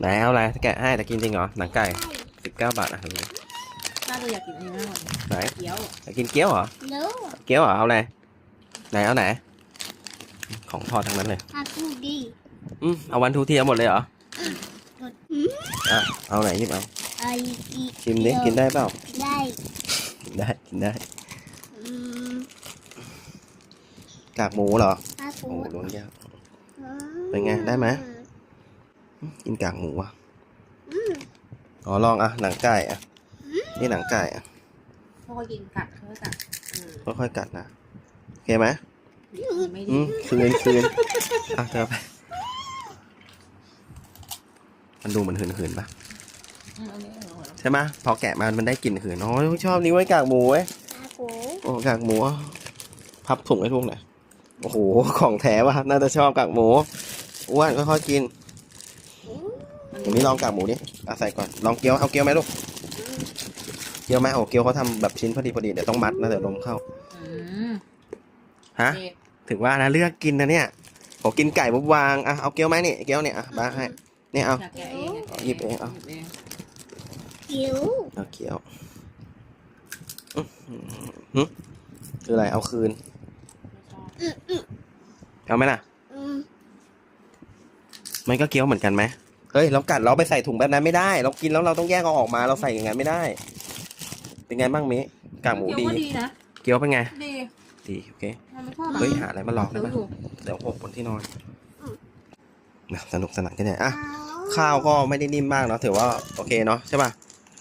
ไหนเอาอะไรแกะให้แต่กินจริงเหรอหนังไก่สิบเก้าบาทอะดูดิน่าจะอยากกินอันนี้มากกว่าไหนเกี๊ยวจะกินเกี๊ยวเหรอเร็วเกี๊ยวเหรอเอาอะไรไหนเอาไหน ของทอดทั้งนั้นเลยอากูดีอืมเอาวันทูทีเอาหมดเลยเหรออะเอาไหนหยิบเอาไอ้กีชิมดิกินได้เปล่าได้กินได้กินได้อืมกากหมูเหรออาโอ้กูโหล้วงยากเป็นไงได้ไหม กินกากหมูอะอืมอ๋อลองอะหนังไก่อะ นี่หนังไก่อะพอกินกัดเขาก็กัดอืมค่อยๆกัดนะโอเคไหมไม่อืดีมคืนคืนอะเธอไปมันดูเหมือนหืนๆปะอืมอันนี้อร่อยใช่ไหมพอแกะมามันได้กลิ่นหืนอ๋อชอบนิ้วไว้กากหมูเว้ยอากูโอ้กากหมูอะพับถุงให้ลูกหน่อยโอ้โหของแท้ว่ะน่าจะชอบกากหมูอ้วนค่อยๆกิน อย่างนี้ลองกากหมูดิอะใส่ก่อน ลองเกี๊ยว เอาเกี๊ยวไหมลูก เกี๊ยวไหมโอ้เกี๊ยวเขาทำแบบชิ้นพอดีพอดีเดี๋ยวต้องมัดนะเดี๋ยวลมเข้า อืมฮะเด็กถึงว่านะเลือกกินนะเนี่ยโอ้กินไก่ปุ๊บวาง อะ เอาเกี๊ยวไหมนี่ เกี๊ยวเนี่ย อะบ้าให้ เนี่ยเอา อยากแกะเองะแกะหยิบเองเอา หยิบเองคิ้วเอาเกี๊ยวอื้อหือหึคืออะไร เอาคืน ไม่ชอบเอาไหมล่ะ อืมมันก็เกี๊ยวเหมือนกันไหม เฮ้ยเรากัดเราไปใส่ถุงแบบนั้นไม่ได้ เรากินแล้วเราต้องแยกเอาออกมาเราใส่อย่างนั้นไม่ได้ เป็นไงบ้างมิกากหมูดี เกี๊ยวก็ดีนะ เกี๊ยวเป็นไง ดีดีโอเคมันไม่ชอบเฮ้ยหาอะไรมาลองได้เดี๋ยวปะอยู่เดี๋ยวหกบนที่นอนนะสนุกสนานกันเนี่ยอะเอาข้าวก็ไม่ได้นิ่มมากเนาะถือว่าโอเคเนาะใช่ป่ะ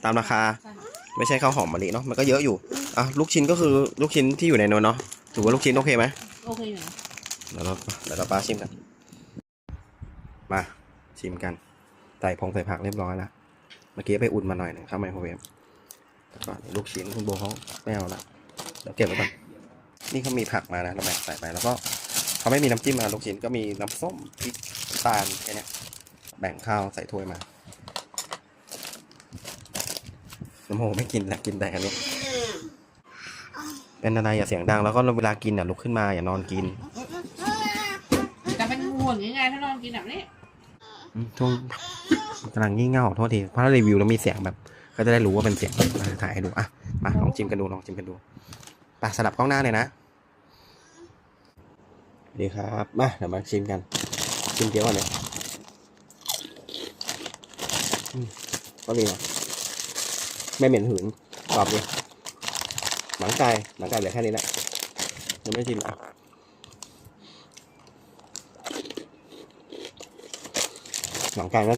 ตามราคาใช่ไม่ใช่ข้าวหอมมะลิเนาะมันก็เยอะอยู่อะลูกชิ้นก็คือลูกชิ้นที่อยู่ในโน้นเนาะถือว่าลูกชิ้นโอเคไหม โอเคอยู่นะ เดี๋ยวเราเดี๋ยวเราป้าชิมกัน มาชิมกัน ใส่พงใส่ผักเรียบร้อยแล้วเมื่อกี้ไปอุ่นมาหน่อยหนึงเข้าไมโครเวฟแล้วก็ลูกชิ้นคุณโบเขาไม่เอาละเดี๋ยวเก็บไว้ก่อนนี่เขามีผักมานะเราแบ่งใส่ไปแล้วก็เขาไม่มีน้ำจิ้มมาลูกชิ้นก็มีน้ำส้มพริกน้ำตาลแค่เนี้ยแบ่งข้าวใส่ถ้วยมาน้ำโมไม่กินแหละกินแต่อันนี้เป็นอะไรอย่าเสียงดังแล้วก็เวลากินอะลุกขึ้นมาอย่านอนกินจะเป็นห่วงยังไงถ้านอนกินแบบนี้อืมช่วง กำลังงี่เง่าโทษทีเพราะถ้ารีวิวแล้วมีเสียงแบบ ก็จะได้รู้ว่าเป็นเสียงมาถ่ายให้ดูอะมาลองจิ้มกันดูลองจิ้มกันดูไปสลับกล้องหน้าเลยนะดีครับมาเดี๋ยวมาชิมกันชิมเกี๊ยวก่อนเลยก็ดีนะไม่เหม็นหืนกรอบดีหนังไก่หนังไก่เหลือแค่นี้แหละยังไม่ชิมอะหนังไก่ก็